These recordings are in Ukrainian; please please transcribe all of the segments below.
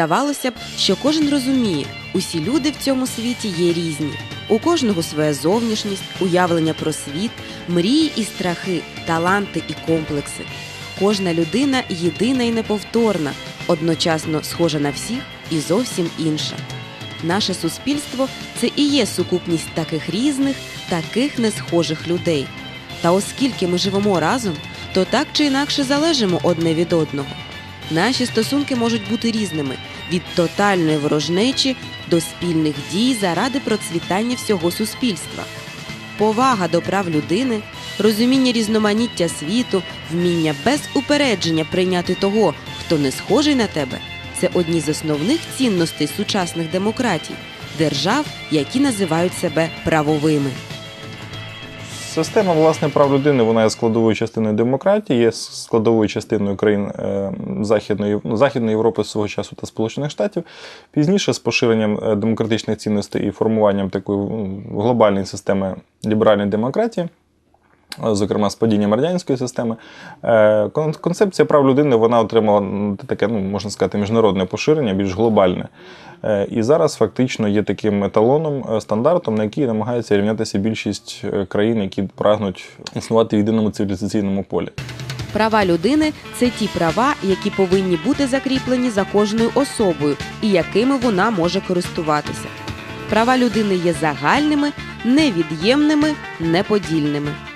Здавалося б, що кожен розуміє, усі люди в цьому світі є різні. У кожного своя зовнішність, уявлення про світ, мрії і страхи, таланти і комплекси. Кожна людина єдина і неповторна, одночасно схожа на всіх і зовсім інша. Наше суспільство це і є сукупність таких різних, таких несхожих людей. Та оскільки ми живемо разом, то так чи інакше залежимо одне від одного. Наші стосунки можуть бути різними від тотальної ворожнечі до спільних дій заради процвітання всього суспільства. Повага до прав людини, розуміння різноманіття світу, вміння без упередження прийняти того, хто не схожий на тебе це одні з основних цінностей сучасних демократій, держав, які називають себе правовими. Система власне прав людини вона є складовою частиною демократії, є складовою частиною країн е, Західної, Західної Європи свого часу та Сполучених Штатів. Пізніше з поширенням е, демократичних цінностей і формуванням такої глобальної системи ліберальної демократії. Зокрема, з падінням радянської системи, е, концепція прав людини вона отримала таке, ну можна сказати, міжнародне поширення, більш глобальне. Е, І зараз фактично є таким еталоном, е, стандартом, на який намагається рівнятися більшість країн, які прагнуть існувати в єдиному цивілізаційному полі. Права людини це ті права, які повинні бути закріплені за кожною особою і якими вона може користуватися. Права людини є загальними, невід'ємними, неподільними.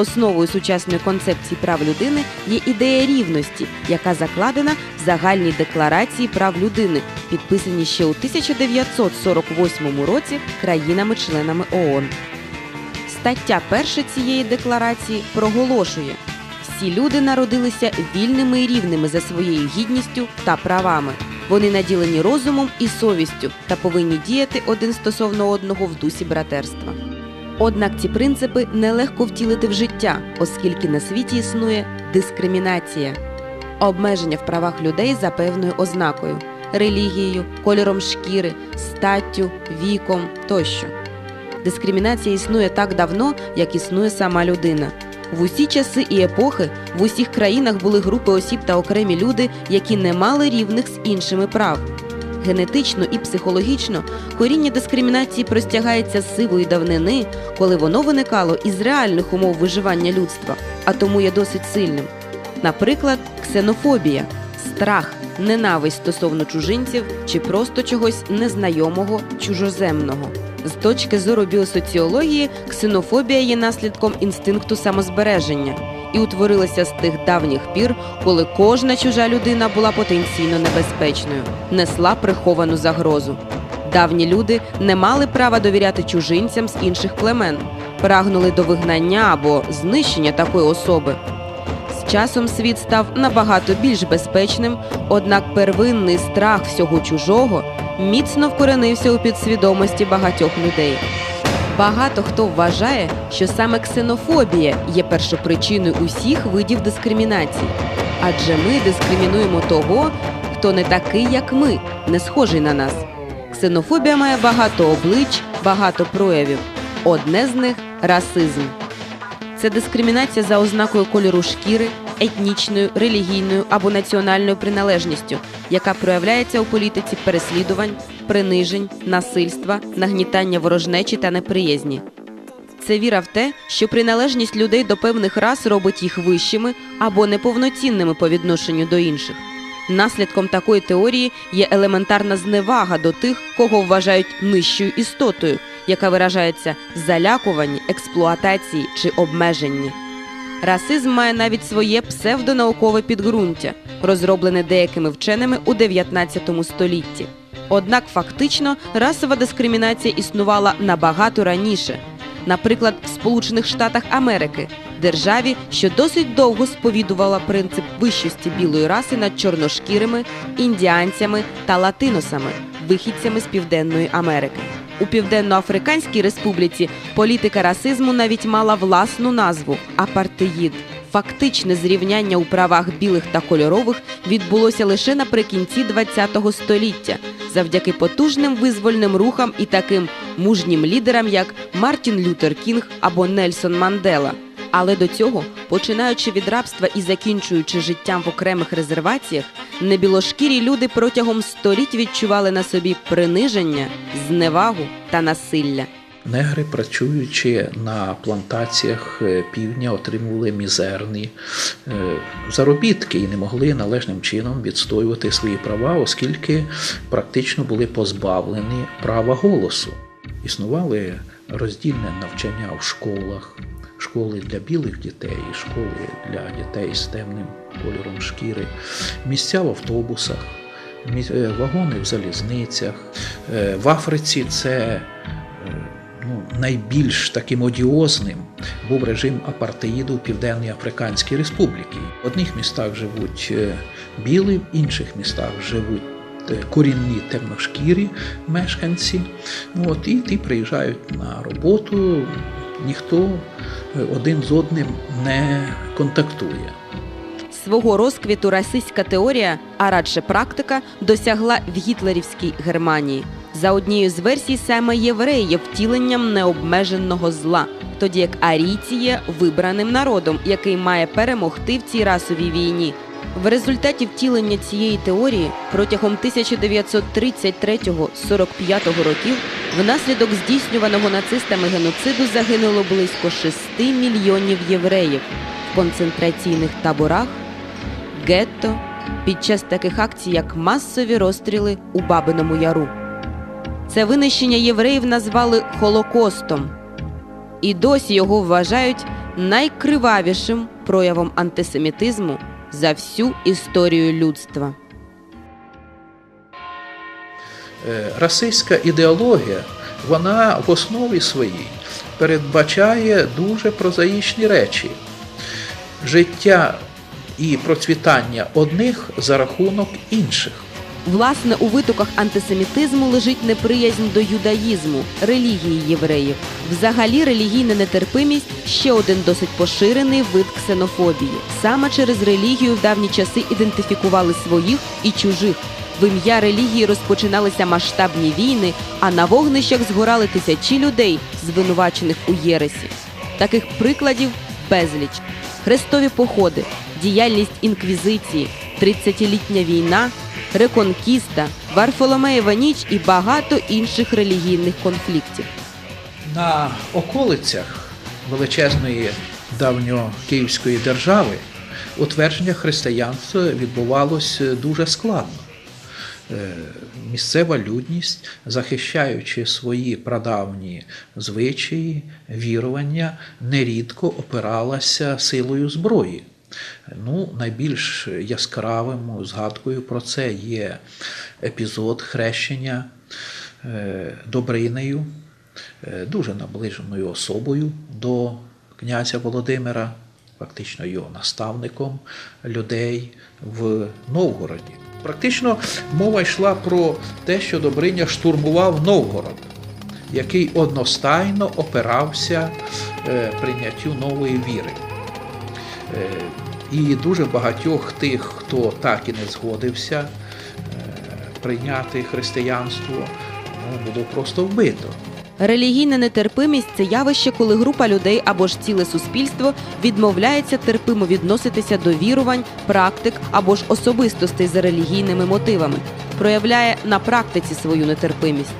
Основою сучасної концепції прав людини є ідея рівності, яка закладена в загальній декларації прав людини, підписаній ще у 1948 році країнами-членами ООН. Стаття перша цієї декларації проголошує: всі люди народилися вільними і рівними за своєю гідністю та правами. Вони наділені розумом і совістю та повинні діяти один стосовно одного в дусі братерства. Однак ці принципи нелегко втілити в життя, оскільки на світі існує дискримінація, обмеження в правах людей за певною ознакою релігією, кольором шкіри, статтю, віком тощо. Дискримінація існує так давно, як існує сама людина. В усі часи і епохи в усіх країнах були групи осіб та окремі люди, які не мали рівних з іншими прав. Генетично і психологічно коріння дискримінації простягається з сивої давнини, коли воно виникало із реальних умов виживання людства, а тому є досить сильним. Наприклад, ксенофобія страх, ненависть стосовно чужинців чи просто чогось незнайомого, чужоземного. З точки зору біосоціології, ксенофобія є наслідком інстинкту самозбереження і утворилася з тих давніх пір, коли кожна чужа людина була потенційно небезпечною, несла приховану загрозу. Давні люди не мали права довіряти чужинцям з інших племен, прагнули до вигнання або знищення такої особи. З часом світ став набагато більш безпечним, однак первинний страх всього чужого міцно вкоренився у підсвідомості багатьох людей. Багато хто вважає, що саме ксенофобія є першопричиною усіх видів дискримінації, адже ми дискримінуємо того, хто не такий, як ми, не схожий на нас. Ксенофобія має багато облич, багато проявів. Одне з них расизм. Це дискримінація за ознакою кольору шкіри, етнічною, релігійною або національною приналежністю, яка проявляється у політиці переслідувань, принижень, насильства, нагнітання ворожнечі та неприязні. Це віра в те, що приналежність людей до певних рас робить їх вищими або неповноцінними по відношенню до інших. Наслідком такої теорії є елементарна зневага до тих, кого вважають нижчою істотою, яка виражається в залякуванні, експлуатації чи обмеженні. Расизм має навіть своє псевдонаукове підґрунтя, розроблене деякими вченими у 19 столітті. Однак фактично расова дискримінація існувала набагато раніше, наприклад, в Сполучених Штатах Америки, державі, що досить довго сповідувала принцип вищості білої раси над чорношкірими, індіанцями та латиносами, вихідцями з Південної Америки. У Південно-Африканській Республіці політика расизму навіть мала власну назву апартеїд. Фактичне зрівняння у правах білих та кольорових відбулося лише наприкінці ХХ століття, завдяки потужним визвольним рухам і таким мужнім лідерам, як Мартін Лютер Кінг або Нельсон Мандела. Але до цього, починаючи від рабства і закінчуючи життям в окремих резерваціях, Небілошкірі люди протягом століть відчували на собі приниження, зневагу та насилля. Негри, працюючи на плантаціях е, півдня, отримували мізерні е, заробітки і не могли належним чином відстоювати свої права, оскільки практично були позбавлені права голосу. Існували роздільне навчання в школах, школи для білих дітей, школи для дітей з темним кольором шкіри, місця в автобусах, е, вагони в залізницях. Е, В Африці це е, ну, найбільш таким одіозним був режим апартеїду в Південній Африканській Республіці. В одних містах живуть білі, в інших містах живуть корінні темношкірі мешканці. Ну, От, і ті приїжджають на роботу, ніхто один з одним не контактує. Свого розквіту расистська теорія, а радше практика, досягла в гітлерівській Германії. За однією з версій, саме євреї є втіленням необмеженого зла, тоді як арійці є вибраним народом, який має перемогти в цій расовій війні. В результаті втілення цієї теорії протягом 1933-45 років внаслідок здійснюваного нацистами геноциду загинуло близько 6 мільйонів євреїв в концентраційних таборах, гетто під час таких акцій, як масові розстріли у Бабиному Яру. Це винищення євреїв назвали Холокостом, і досі його вважають найкривавішим проявом антисемітизму за всю історію людства. Е, Расистська ідеологія, вона в основі своїй передбачає дуже прозаїчні речі. Життя і процвітання одних за рахунок інших. Власне, у витоках антисемітизму лежить неприязнь до юдаїзму, релігії євреїв. Взагалі, релігійна нетерпимість ще один досить поширений вид ксенофобії. Саме через релігію в давні часи ідентифікували своїх і чужих. В ім'я релігії розпочиналися масштабні війни, а на вогнищах згорали тисячі людей, звинувачених у єресі. Таких прикладів безліч: хрестові походи, діяльність інквізиції, 30-літня війна, реконкіста, Варфоломеєва ніч і багато інших релігійних конфліктів. На околицях величезної давньокиївської держави утвердження християнства відбувалося дуже складно. Е, Місцева людність, захищаючи свої прадавні звичаї, вірування, нерідко опиралася силою зброї. Ну, найбільш яскравим згадкою про це є епізод хрещення е, Добринею, е, дуже наближеною особою до князя Володимира, фактично його наставником людей в Новгороді. Практично мова йшла про те, що Добриня штурмував Новгород, який одностайно опирався е, прийняттю нової віри. Е, І дуже багатьох тих, хто так і не згодився е, прийняти християнство, ну, було просто вбито. Релігійна нетерпимість це явище, коли група людей або ж ціле суспільство відмовляється терпимо відноситися до вірувань, практик або ж особистостей за релігійними мотивами, проявляє на практиці свою нетерпимість.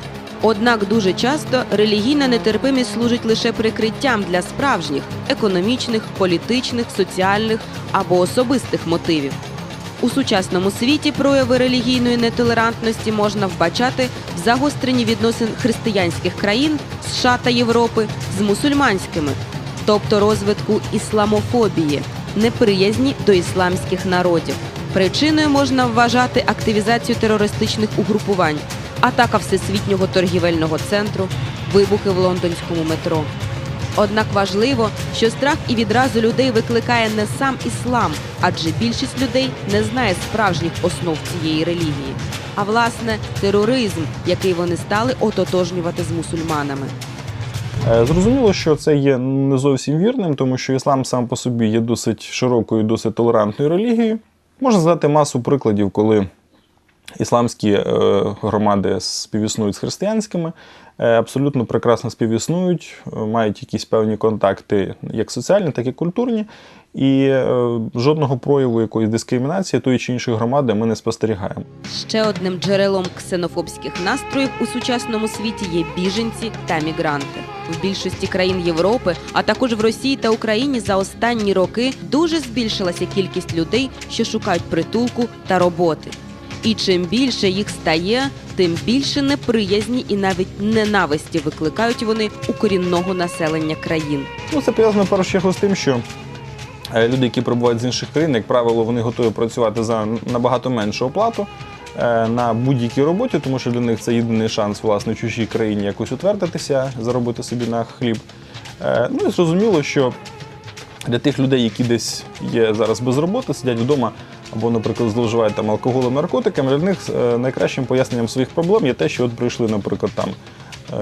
Однак дуже часто релігійна нетерпимість служить лише прикриттям для справжніх економічних, політичних, соціальних або особистих мотивів. У сучасному світі прояви релігійної нетолерантності можна вбачати в загостренні відносин християнських країн США та Європи з мусульманськими, тобто розвитку ісламофобії, неприязні до ісламських народів. Причиною можна вважати активізацію терористичних угрупувань, атака всесвітнього торгівельного центру, вибухи в лондонському метро. Однак важливо, що страх і відразу людей викликає не сам іслам, адже більшість людей не знає справжніх основ цієї релігії, а власне тероризм, який вони стали ототожнювати з мусульманами. Е, Зрозуміло, що це є не зовсім вірним, тому що іслам сам по собі є досить широкою, досить толерантною релігією. Можна задати масу прикладів, коли ісламські е, громади співіснують з християнськими, е, абсолютно прекрасно співіснують, е, мають якісь певні контакти, як соціальні, так і культурні. І жодного прояву якоїсь дискримінації тої чи іншої громади ми не спостерігаємо. Ще одним джерелом ксенофобських настроїв у сучасному світі є біженці та мігранти. В більшості країн Європи, а також в Росії та Україні за останні роки дуже збільшилася кількість людей, що шукають притулку та роботи. І чим більше їх стає, тим більше неприязні і навіть ненависті викликають вони у корінного населення країн. Ну, це пов'язано першу з тим, що е, люди, які прибувають з інших країн, як правило, вони готові працювати за набагато меншу оплату е, на будь-якій роботі, тому що для них це єдиний шанс власне чужій країні якось утвердитися, заробити собі на хліб. Е, Ну і зрозуміло, що для тих людей, які десь є зараз без роботи, сидять вдома або, наприклад, зловживають там алкоголем, наркотиками, для них е, найкращим поясненням своїх проблем є те, що от прийшли, наприклад, там е,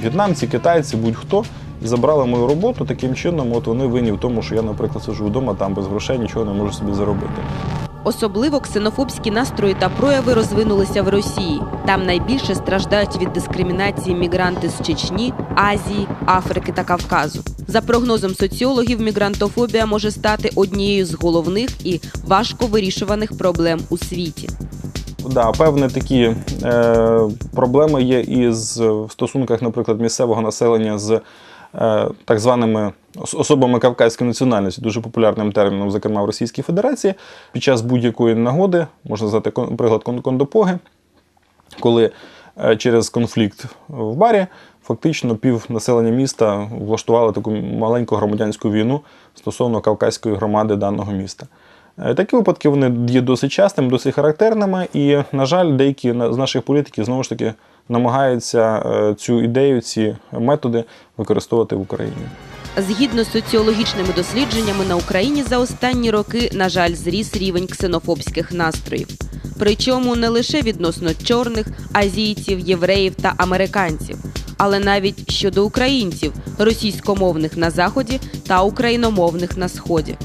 в'єтнамці, китайці, будь-хто, і забрали мою роботу. Таким чином, от вони винні в тому, що я, наприклад, сижу вдома там без грошей, нічого не можу собі заробити. Особливо ксенофобські настрої та прояви розвинулися в Росії. Там найбільше страждають від дискримінації мігранти з Чечні, Азії, Африки та Кавказу. За прогнозом соціологів, мігрантофобія може стати однією з головних і важко вирішуваних проблем у світі. Да, певні такі е, проблеми є і в стосунках, наприклад, місцевого населення з так званими особами кавказької національності, дуже популярним терміном, зокрема в Російській Федерації, під час будь-якої нагоди, можна кон- приклад кондопоги, коли е, через конфлікт в барі фактично пів населення міста влаштували таку маленьку громадянську війну стосовно кавказької громади даного міста. Е, Такі випадки вони є досить частими, досить характерними, і, на жаль, деякі з наших політиків знову ж таки намагаються е, цю ідею, ці методи використовувати в Україні. Згідно з соціологічними дослідженнями на Україні за останні роки, на жаль, зріс рівень ксенофобських настроїв. Причому не лише відносно чорних, азійців, євреїв та американців, але навіть щодо українців, російськомовних на заході та україномовних на сході.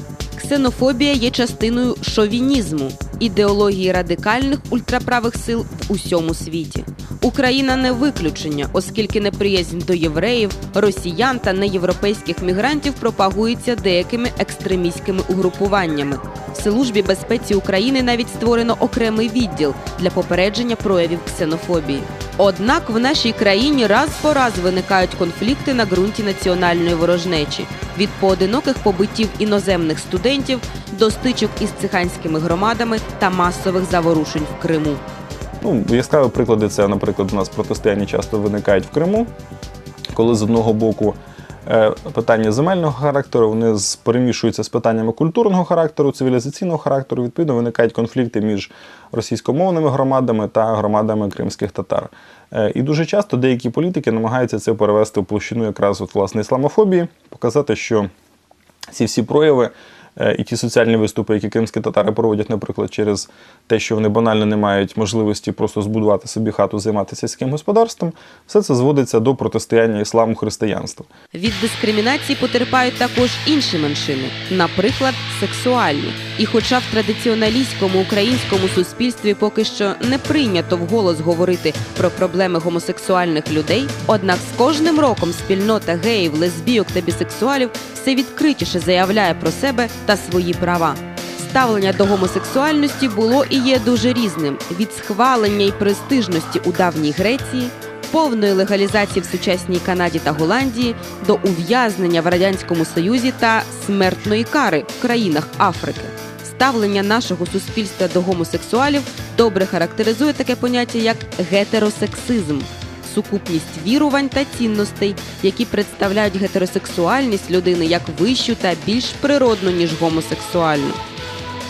Ксенофобія є частиною шовінізму, ідеології радикальних ультраправих сил в усьому світі. Україна не виключення, оскільки неприязнь до євреїв, росіян та неєвропейських мігрантів пропагується деякими екстремістськими угрупуваннями. В Службі безпеці України навіть створено окремий відділ для попередження проявів ксенофобії. Однак в нашій країні раз по раз виникають конфлікти на ґрунті національної ворожнечі від поодиноких побиттів іноземних студентів до стичок із циханськими громадами та масових заворушень в Криму. Ну, яскраві приклади це, наприклад, у нас протистояння часто виникають в Криму, коли з одного боку питання земельного характеру вони перемішуються з питаннями культурного характеру, цивілізаційного характеру. Відповідно, виникають конфлікти між російськомовними громадами та громадами кримських татар. Е, І дуже часто деякі політики намагаються це перевести в площину якраз от, власне ісламофобії, показати, що ці всі прояви е, і ті соціальні виступи, які кримські татари проводять, наприклад, через те, що вони банально не мають можливості просто збудувати собі хату, займатися сільським господарством, все це зводиться до протистояння ісламу християнства. Від дискримінації потерпають також інші меншини, наприклад, сексуальні. І хоча в традиціоналістському українському суспільстві поки що не прийнято вголос говорити про проблеми гомосексуальних людей, однак з кожним роком спільнота геїв, лесбійок та бісексуалів все відкритіше заявляє про себе та свої права. Ставлення до гомосексуальності було і є дуже різним від схвалення і престижності у давній Греції, повної легалізації в сучасній Канаді та Голландії до ув'язнення в радянському Союзі та смертної кари в країнах Африки. Ставлення нашого суспільства до гомосексуалів добре характеризує таке поняття як гетеросексизм. Сукупність вірувань та цінностей, які представляють гетеросексуальність людини як вищу та більш природну, ніж гомосексуальну.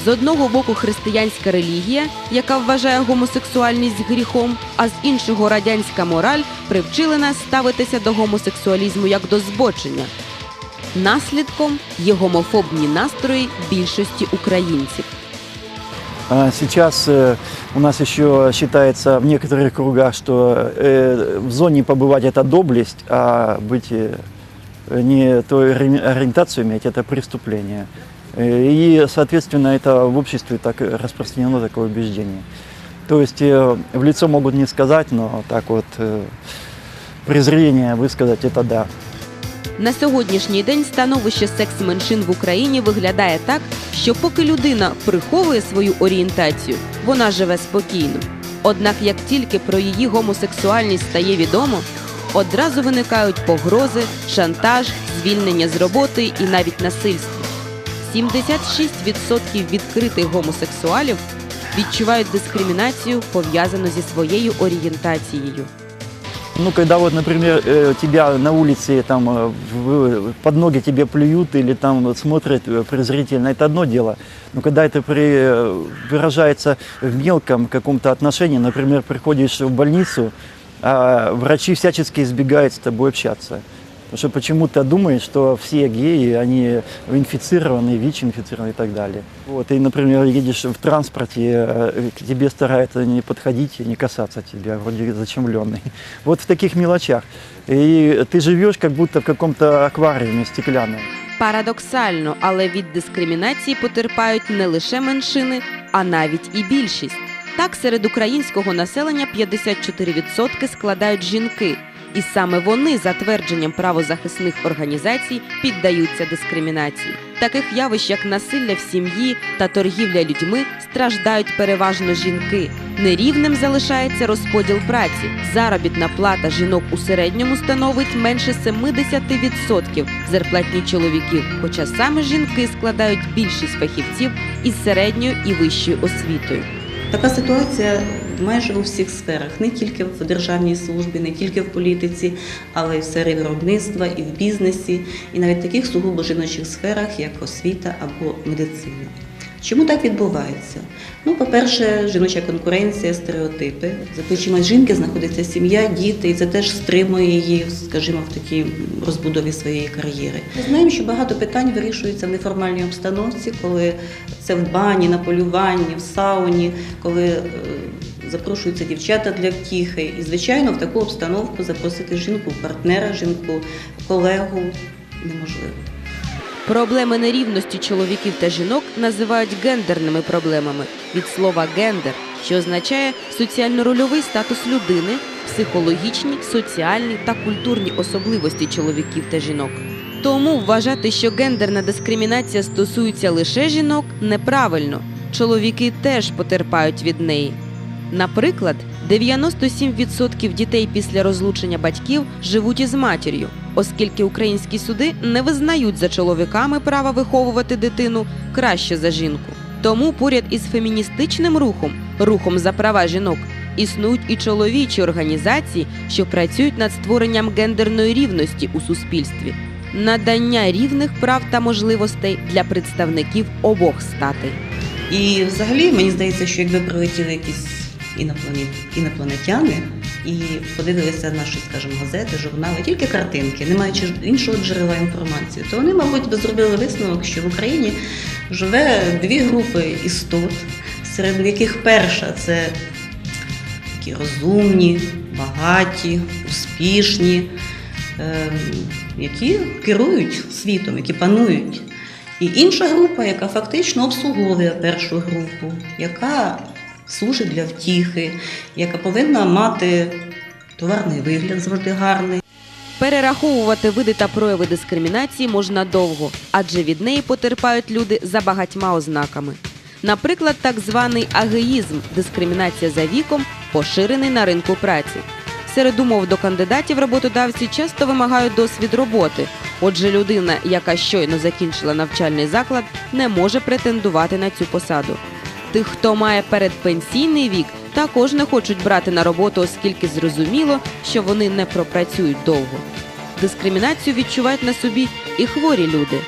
З одного боку християнська релігія, яка вважає гомосексуальність гріхом, а з іншого радянська мораль привчили нас ставитися до гомосексуалізму як до збочення. Наслідком є гомофобні настрої більшості українців. А Сейчас э, у нас еще считается в некоторых кругах, что э, в зоне побывать это доблесть, а быть э, не той ори- ориентацию иметь это преступление. Э, И, соответственно, это в обществе так распространено такое убеждение. То есть э, в лицо могут не сказать, но так вот э, презрение высказать это да. На сьогоднішній день становище секс-меншин в Україні виглядає так, що поки людина приховує свою орієнтацію, вона живе спокійно. Однак, як тільки про її гомосексуальність стає відомо, одразу виникають погрози, шантаж, звільнення з роботи і навіть насильство. 76% відкритих гомосексуалів відчувають дискримінацію, пов'язану зі своєю орієнтацією. Ну, когда вот, например, э, тебя на улице там э, в- под ноги тебе плюют или там вот смотрят э, презрительно, это одно дело. Но когда это при- э, выражается в мелком каком-то отношении, например, приходишь в больницу, а врачи всячески избегают с тобой общаться. Потому что почему-то думают, что все геи, они инфицированы, ВИЧ-инфицированы и так далее. Вот, и, например, едешь в транспорте, э, к тебе стараются не подходить и не касаться тебя, вроде зачемленный. Вот в таких мелочах. И ты живешь как будто в каком-то аквариуме стеклянном. Парадоксально, але від дискримінації потерпають не лише меншини, а навіть і більшість. Так, серед українського населення 54% складають жінки, і саме вони, за твердженням правозахисних організацій, піддаються дискримінації. Таких явищ, як насилля в сім'ї та торгівля людьми, страждають переважно жінки. Нерівним залишається розподіл праці. Заробітна плата жінок у середньому становить менше 70% зарплатні чоловіків, хоча саме жінки складають більшість фахівців із середньою і вищою освітою. Така ситуація майже у всіх сферах, не тільки в державній службі, не тільки в політиці, але й в сфері виробництва, і в бізнесі, і навіть в таких сугубо жіночих сферах, як освіта або медицина. Чому так відбувається? Ну, по-перше, жіноча конкуренція, стереотипи. За плечима жінки знаходиться сім'я, діти, і це теж стримує її, скажімо, в такій розбудові своєї кар'єри. Ми знаємо, що багато питань вирішується в неформальній обстановці, коли це в бані, на полюванні, в сауні, коли е, запрошуються дівчата для втіхи. І, звичайно, в таку обстановку запросити жінку, партнера, жінку, колегу неможливо. Проблеми нерівності чоловіків та жінок називають гендерними проблемами від слова гендер, що означає соціально-рольовий статус людини, психологічні, соціальні та культурні особливості чоловіків та жінок. Тому вважати, що гендерна дискримінація стосується лише жінок, неправильно. Чоловіки теж потерпають від неї. Наприклад, 97% дітей після розлучення батьків живуть із матір'ю, оскільки українські суди не визнають за чоловіками права виховувати дитину краще за жінку. Тому поряд із феміністичним рухом, рухом за права жінок, існують і чоловічі організації, що працюють над створенням гендерної рівності у суспільстві, надання рівних прав та можливостей для представників обох статей. І взагалі мені здається, що якби прилетіли якісь іноплані- інопланетяни і подивилися наші, скажімо, газети, журнали, тільки картинки, не маючи іншого джерела інформації, то вони, мабуть, би зробили висновок, що в Україні живе дві групи істот, серед яких перша це такі розумні, багаті, успішні, ем, які керують світом, які панують. І інша група, яка фактично обслуговує першу групу, яка служить для втіхи, яка повинна мати товарний вигляд завжди гарний. Перераховувати види та прояви дискримінації можна довго, адже від неї потерпають люди за багатьма ознаками. Наприклад, так званий агеїзм дискримінація за віком, поширений на ринку праці. Серед умов до кандидатів роботодавці часто вимагають досвід роботи. Отже, людина, яка щойно закінчила навчальний заклад, не може претендувати на цю посаду. Тих, хто має передпенсійний вік, також не хочуть брати на роботу, оскільки зрозуміло, що вони не пропрацюють довго. Дискримінацію відчувають на собі і хворі люди.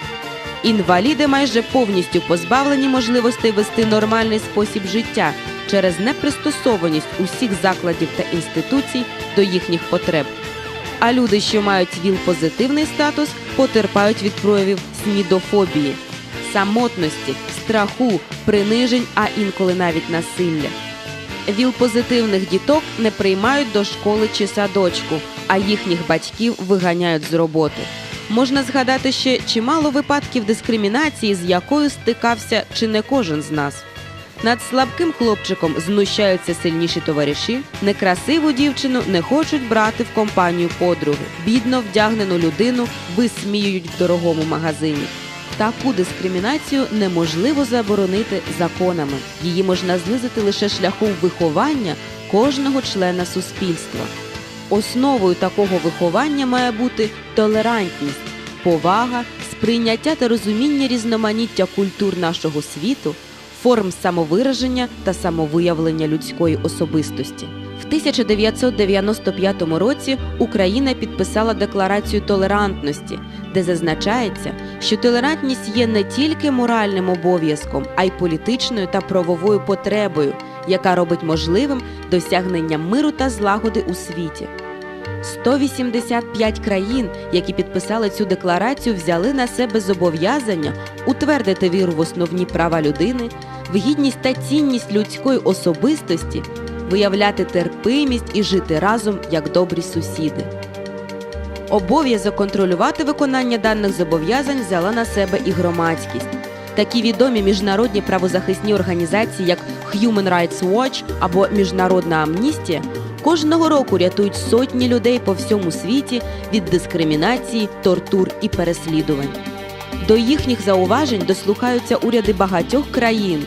Інваліди майже повністю позбавлені можливостей вести нормальний спосіб життя через непристосованість усіх закладів та інституцій до їхніх потреб. А люди, що мають ВІЛ-позитивний статус, потерпають від проявів снідофобії, самотності, страху, принижень, а інколи навіть насилля. ВІЛ-позитивних діток не приймають до школи чи садочку, а їхніх батьків виганяють з роботи. Можна згадати ще чимало випадків дискримінації, з якою стикався чи не кожен з нас. Над слабким хлопчиком знущаються сильніші товариші, некрасиву дівчину не хочуть брати в компанію подруги, бідно вдягнену людину висміюють в дорогому магазині. Таку дискримінацію неможливо заборонити законами. Її можна знизити лише шляхом виховання кожного члена суспільства. Основою такого виховання має бути толерантність, повага, сприйняття та розуміння різноманіття культур нашого світу, форм самовираження та самовиявлення людської особистості. В 1995 році Україна підписала декларацію толерантності, де зазначається, що толерантність є не тільки моральним обов'язком, а й політичною та правовою потребою, яка робить можливим досягнення миру та злагоди у світі. 185 країн, які підписали цю декларацію, взяли на себе зобов'язання утвердити віру в основні права людини, в гідність та цінність людської особистості, виявляти терпимість і жити разом як добрі сусіди. Обов'язок контролювати виконання даних зобов'язань взяла на себе і громадськість. Такі відомі міжнародні правозахисні організації, як Human Rights Watch або Міжнародна амністія, кожного року рятують сотні людей по всьому світі від дискримінації, тортур і переслідувань. До їхніх зауважень дослухаються уряди багатьох країн.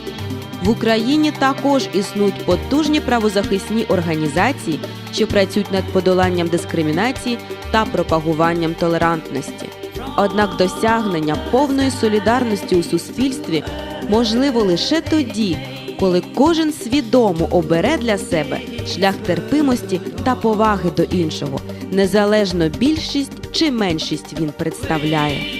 В Україні також існують потужні правозахисні організації, що працюють над подоланням дискримінації та пропагуванням толерантності. Однак досягнення повної солідарності у суспільстві можливо лише тоді, коли кожен свідомо обере для себе шлях терпимості та поваги до іншого, незалежно більшість чи меншість він представляє.